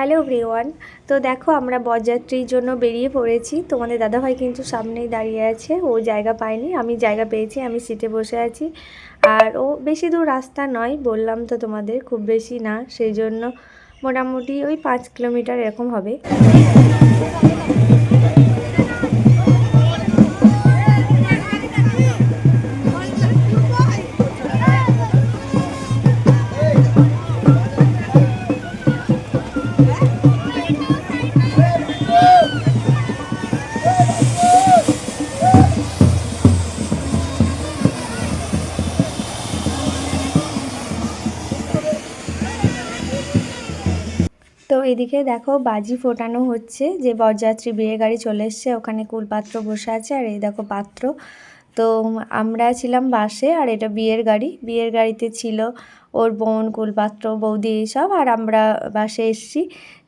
Hello everyone. তো দেখো, আমরা বরযাত্রীর জন্য বেরিয়ে পড়েছি। তোমাদের দাদাভাই কিন্তু সামনেই দাঁড়িয়ে আছে। ও জায়গা পায়নি। আমি জায়গা পেয়েছি, আমি সিটে বসে আছি। আর ও বেশি দূর রাস্তা নয়, বললাম তো তোমাদের, খুব বেশি না। সেই জন্য মোটামুটি ওই পাঁচ কিলোমিটার এরকম হবে। এদিকে দেখো বাজি ফোটানো হচ্ছে, যে বরযাত্রী বিয়ে গাড়ি চলে এসছে, ওখানে কুলপাত্র বসে আছে, আর এই দেখো পাত্র। তো আমরা ছিলাম বাসে, আর এটা বিয়ের গাড়ি। বিয়ের গাড়িতে ছিল ওর বোন, কুলপাত্র, বৌদি এইসব, আর আমরা বাসে এসছি।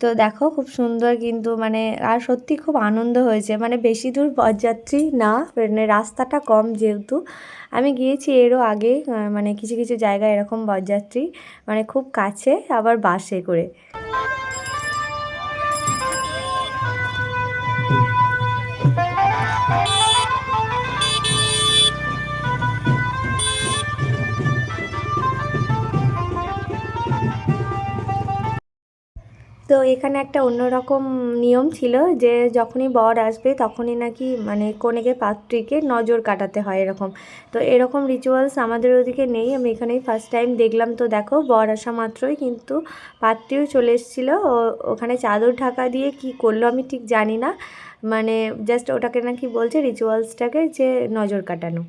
তো দেখো খুব সুন্দর কিন্তু মানে আর সত্যি খুব আনন্দ হয়েছে। মানে বেশি দূর বরযাত্রী না মানে রাস্তাটা কম যেহেতু। আমি গিয়েছি এরও আগে মানে কিছু কিছু জায়গায় এরকম বরযাত্রী মানে খুব কাছে, আবার বাসে করে। তো এখানে একটা অন্যরকম নিয়ম ছিল যে যখনই বর আসবে তখনই নাকি মানে কনেকে পাত্রীকে নজর কাটাতে হয় এরকম। তো এরকম রিচুয়ালস আমাদের ওদিকে নেই, আমি এখানেই ফার্স্ট টাইম দেখলাম। তো দেখো বর আসা মাত্রই কিন্তু পাত্রীও চলে এসেছিল। ওখানে চাদর ঢাকা দিয়ে কি করল আমি ঠিক জানি না। মানে জাস্ট ওটাকে নাকি বলছে রিচুয়ালসটাকে যে নজর কাটানো।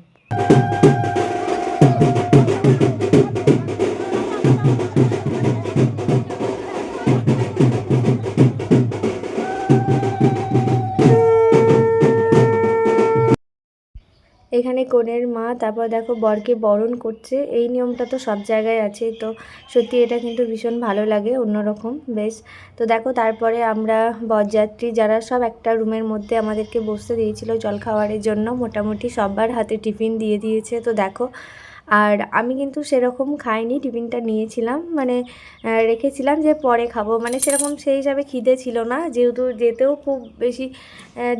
এখানে কনের মা, তারপর দেখো বরকে বরণ করছে। এই নিয়মটা তো সব জায়গায় আছে, তো সত্যি এটা কিন্তু ভীষণ ভালো লাগে, অন্যরকম, বেশ। তো দেখো তারপরে আমরা বরযাত্রী যারা সব একটা রুমের মধ্যে আমাদেরকে বসতে দিয়েছিল জল খাওয়ারের জন্য, মোটামুটি সবার হাতে টিফিন দিয়ে দিয়েছে। তো দেখো আর আমি কিন্তু সেরকম খাইনি, টিফিনটা নিয়েছিলাম। মানে রেখেছিলাম যে পরে খাব। মানে সেরকম সেই হিসাবে খিদে ছিল না। যেহেতু যেতেও খুব বেশি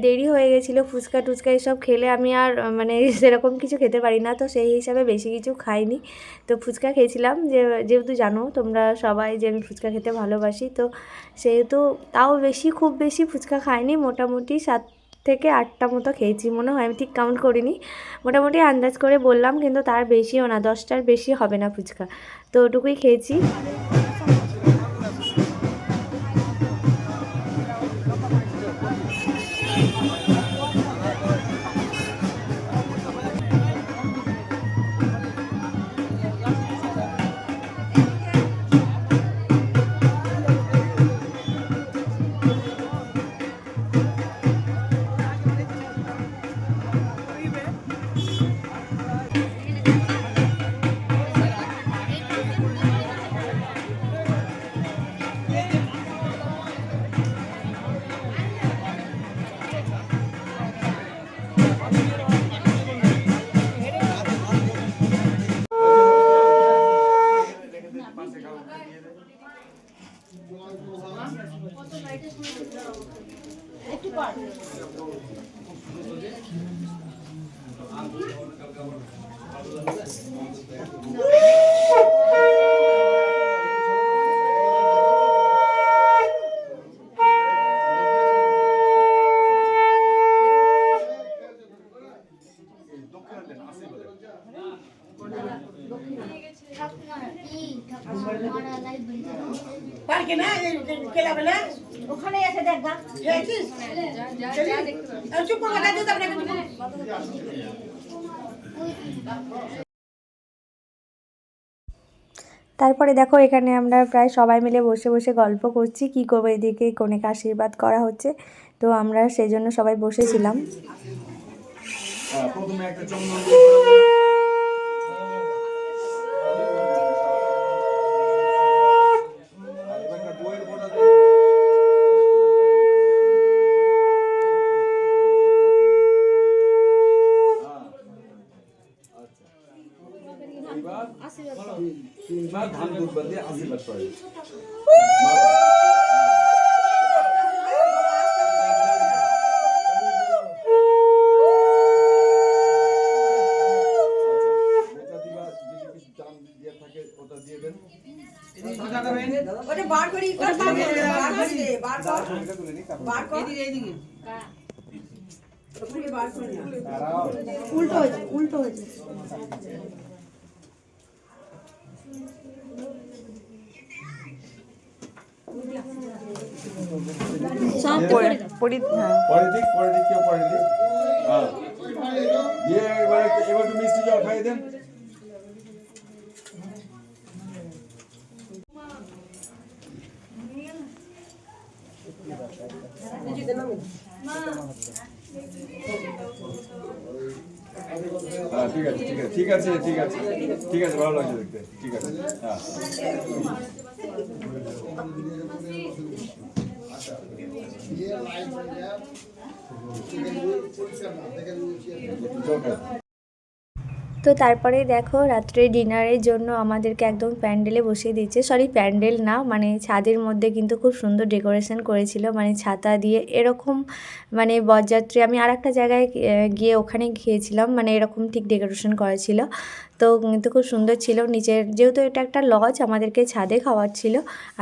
দেরি হয়ে গেছিল। ফুচকা টুচকা এসব খেলে আমি আর মানে সেরকম কিছু খেতে পারি না। তো সেই হিসাবে বেশি কিছু খাইনি। তো ফুচকা খেয়েছিলাম। যে, যেহেতু জানো, তোমরা সবাই যে আমি ফুচকা খেতে ভালোবাসি। তো সেহেতু তাও বেশি, খুব বেশি ফুচকা খাইনি। মোটামুটি সাত থেকে আটটা মতো খেয়েছি, মনে হয়। আমি ঠিক কাউন্ট করিনি। মোটামুটি আন্দাজ করে বললাম, কিন্তু তার বেশিও না, দশটার বেশি হবে না ফুচকা। তো ওটুকুই খেয়েছি। না ক্লাবে না ওখানে এসে দেখ গা চুপ করে দাঁড়িয়ে তো আপনাকে তারপরে দেখো এখানে আমরা প্রায় সবাই মিলে বসে বসে গল্প করছি কি করব এদিকে কনেকে আশীর্বাদ করা হচ্ছে। তো আমরা সেই জন্য সবাই বসেছিলাম। প্রথমে একটা price. উল্টো হয়েছে উল্টো হয়েছে। পরি হ্যাঁ পরে দিক পরে দিক কেউ পরে দিক হ্যাঁ দিয়ে এবার এবার একটু মিষ্টি জল খাইয়ে দেন। হ্যাঁ ঠিক আছে ঠিক আছে ঠিক আছে ঠিক আছে। ঠিক আছে ভালো লাগছে দেখতে। ঠিক আছে হ্যাঁ। জল খাই তো তারপরে দেখো রাত্রে ডিনারের জন্য আমাদেরকে একদম প্যান্ডেলে বসিয়ে দিয়েছে। সরি প্যান্ডেল না মানে ছাদের মধ্যে কিন্তু খুব সুন্দর ডেকোরেশন করেছিল মানে ছাতা দিয়ে এরকম মানে বরযাত্রী। আমি আর একটা জায়গায় গিয়ে ওখানে গিয়েছিলাম মানে এরকম ঠিক ডেকোরেশন করা ছিল। তো কিন্তু খুব সুন্দর ছিল। নিচের, যেহেতু এটা একটা লজ, আমাদেরকে ছাদে খাওয়াচ্ছিল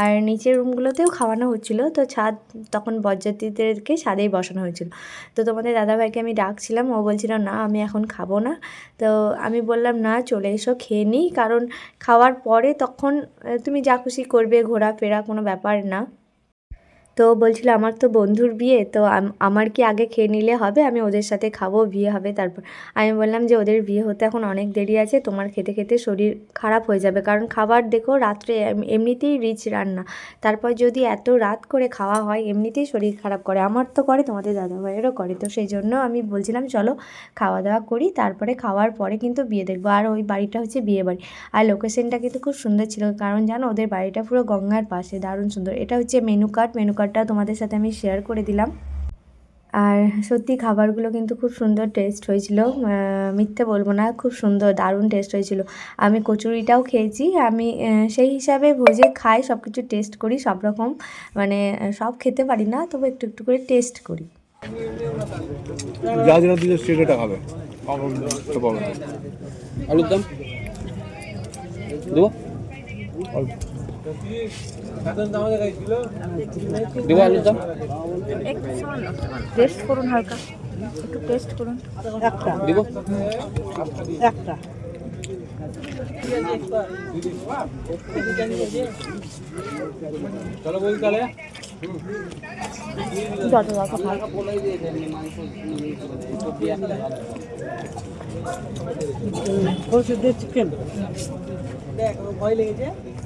আর নিচের রুমগুলোতেও খাওয়ানো হচ্ছিল। তো ছাদ, তখন বরযাত্রীদেরকে ছাদেই বসানো হয়েছিল। তো তোমাদের দাদাভাইকে আমি ডাকছিলাম, ও বলছিল, না, আমি এখন খাব না। তো আমি বললাম, না, চলে এসো, খেয়ে নিই। কারণ খাওয়ার পরে তখন তুমি যা খুশি করবে, ঘোরাফেরা কোনো ব্যাপার না। তো বলছিল, আমার তো বন্ধুর বিয়ে, তো আমার কি আগে খেয়ে নিলে হবে? আমি ওদের সাথে খাব, বিয়ে হবে তারপর। আমি বললাম যে, ওদের বিয়ে হতে এখন অনেক দেরি আছে, তোমার খেতে খেতে শরীর খারাপ হয়ে যাবে। কারণ খাবার দেখো, রাত্রে এমনিতেই রিচ রান্না। তারপর যদি এত রাত করে খাওয়া হয়, এমনিতেই শরীর খারাপ করে। আমার তো করে, তোমাদের দাদাভাইয়েরও করে। তো সেই জন্য আমি বলছিলাম, চলো খাওয়া দাওয়া করি, তারপরে খাওয়ার পরে কিন্তু বিয়ে দেখব। আর ওই বাড়িটা হচ্ছে বিয়ে বাড়ি। আর লোকেশনটা কিন্তু খুব সুন্দর ছিল। কারণ জানো, ওদের বাড়িটা পুরো গঙ্গার পাশে, দারুণ সুন্দর। এটা হচ্ছে মেনু কার্ড মেনু কার্ডটা তোমাদের সাথে আমি শেয়ার করে দিলাম। আর সত্যি খাবারগুলো কিন্তু খুব সুন্দর টেস্ট হয়েছিল। মিথ্যে বলব না খুব সুন্দর দারুণ টেস্ট হয়েছিল। আমি কচুরিটাও খেয়েছি আমি সেই হিসাবে ভোজে খাই সব কিছু টেস্ট করি সব রকম মানে সব খেতে পারি না তবু একটু একটু করে টেস্ট করি। যা যেটা দিলে সেটা খাবে। আমার তো পাবে না আলুর দাম? দেবো? দেবো আলুর দাম? টেস্ট করুন হালকা। একটু টেস্ট করুন। একটা। দেবো? একটা। চলো বলি তাহলে। যত ভালো চিকেন পেঁয়াজ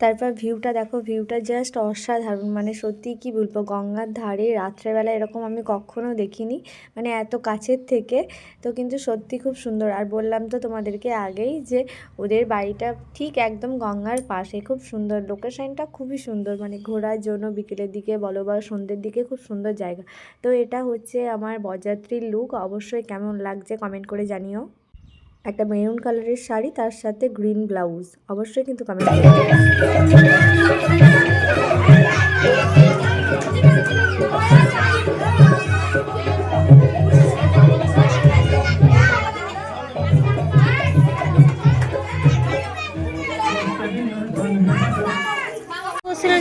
তারপর ভিউটা দেখো ভিউটা জাস্ট অসাধারণ মানে সত্যি কি বলব, গঙ্গার ধারে রাত্রেবেলা এরকম আমি কখনো দেখিনি মানে এত কাছের থেকে, তো কিন্তু সত্যি খুব সুন্দর। আর বললাম তো তোমাদেরকে আগেই যে ওদের বাড়িটা ঠিক একদম গঙ্গার পাশে, খুব সুন্দর। লোকেশনটা খুবই সুন্দর মানে ঘোরার জন্য বিকেলের দিকে বলো বা সন্ধ্যের দিকে খুব সুন্দর জায়গা। তো এটা হচ্ছে আমার বরযাত্রীর লুক অবশ্যই কেমন লাগছে কমেন্ট করে জানিও। একটা মেরুন কালারের শাড়ি, তার সাথে গ্রিন ব্লাউজ অবশ্যই কিন্তু কমেন্ট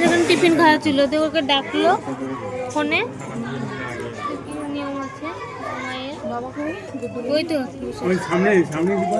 যখন টিফিন খাওয়া ছিল, তো ওকে ডাকলো ফোনে কি নিয়ম আছে মায়ের ওই তো। ওই সামনে সামনে দিবা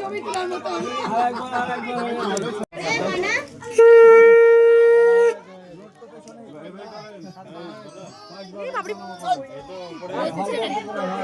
ছবি তোলার মতো বাপরে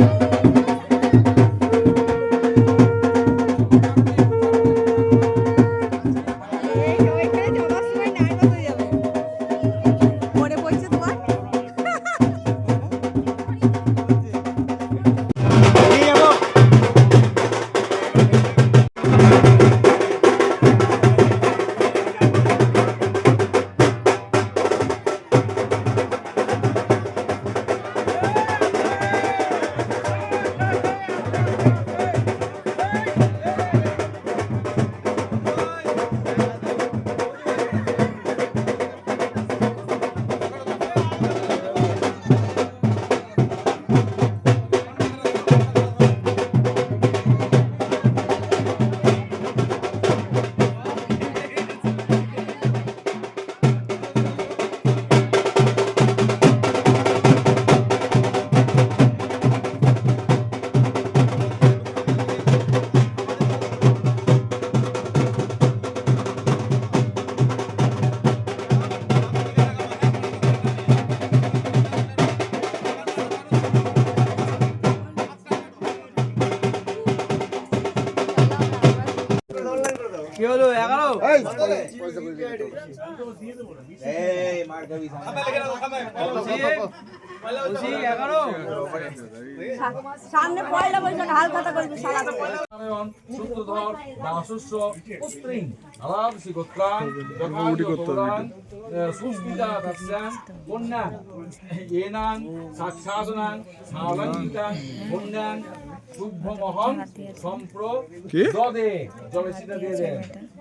সামনে পয়লা বৈশাখ হাল খাতা করবি সারা সূত্রধর দাসস্য পুত্রিং আলাদশি গোত্রাং যথাযথ সুস্মিতা দাস্যাং কন্যা এনাং সাক্ষাদনাং সালঙ্কিতাং কন্যাং শুভমহং সম্প্র দদে জলে দিয়ে দেন।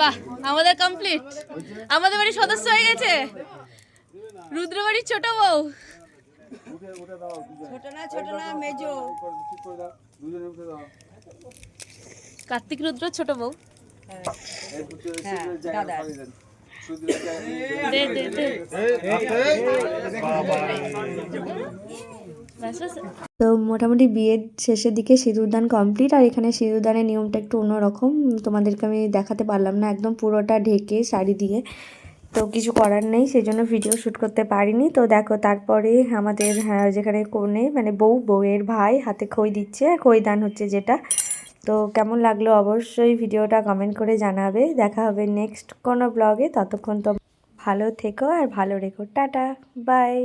বাহ আমাদের কমপ্লিট আমাদের বাড়ির সদস্য হয়ে গেছে। রুদ্র বাড়ির ছোট বউ। ছোট না ছোট না মেজো। কার্তিক রুদ্র ছোট বউ। হ্যাঁ দাদা। দে দে দে। তো মোটামুটি বিয়ের শেষের দিকে সিঁদুরদান কমপ্লিট আর এখানে সিঁদুরদানের নিয়মটা একটু অন্যরকম। তোমাদেরকে আমি দেখাতে পারলাম না একদম পুরোটা ঢেকে শাড়ি দিয়ে তো কিছু করার নেই সেই জন্য ভিডিও শ্যুট করতে পারিনি। তো দেখো তারপরে আমাদের হ্যাঁ, যেখানে কোণে মানে বউ বউয়ের ভাই হাতে খই দিচ্ছে খই দান হচ্ছে যেটা। তো কেমন লাগল অবশ্যই ভিডিওটা কমেন্ট করে জানাবে। দেখা হবে নেক্সট কোনো ব্লগে ততক্ষণ তো ভালো থেকো আর ভালো রেখো। Tata bye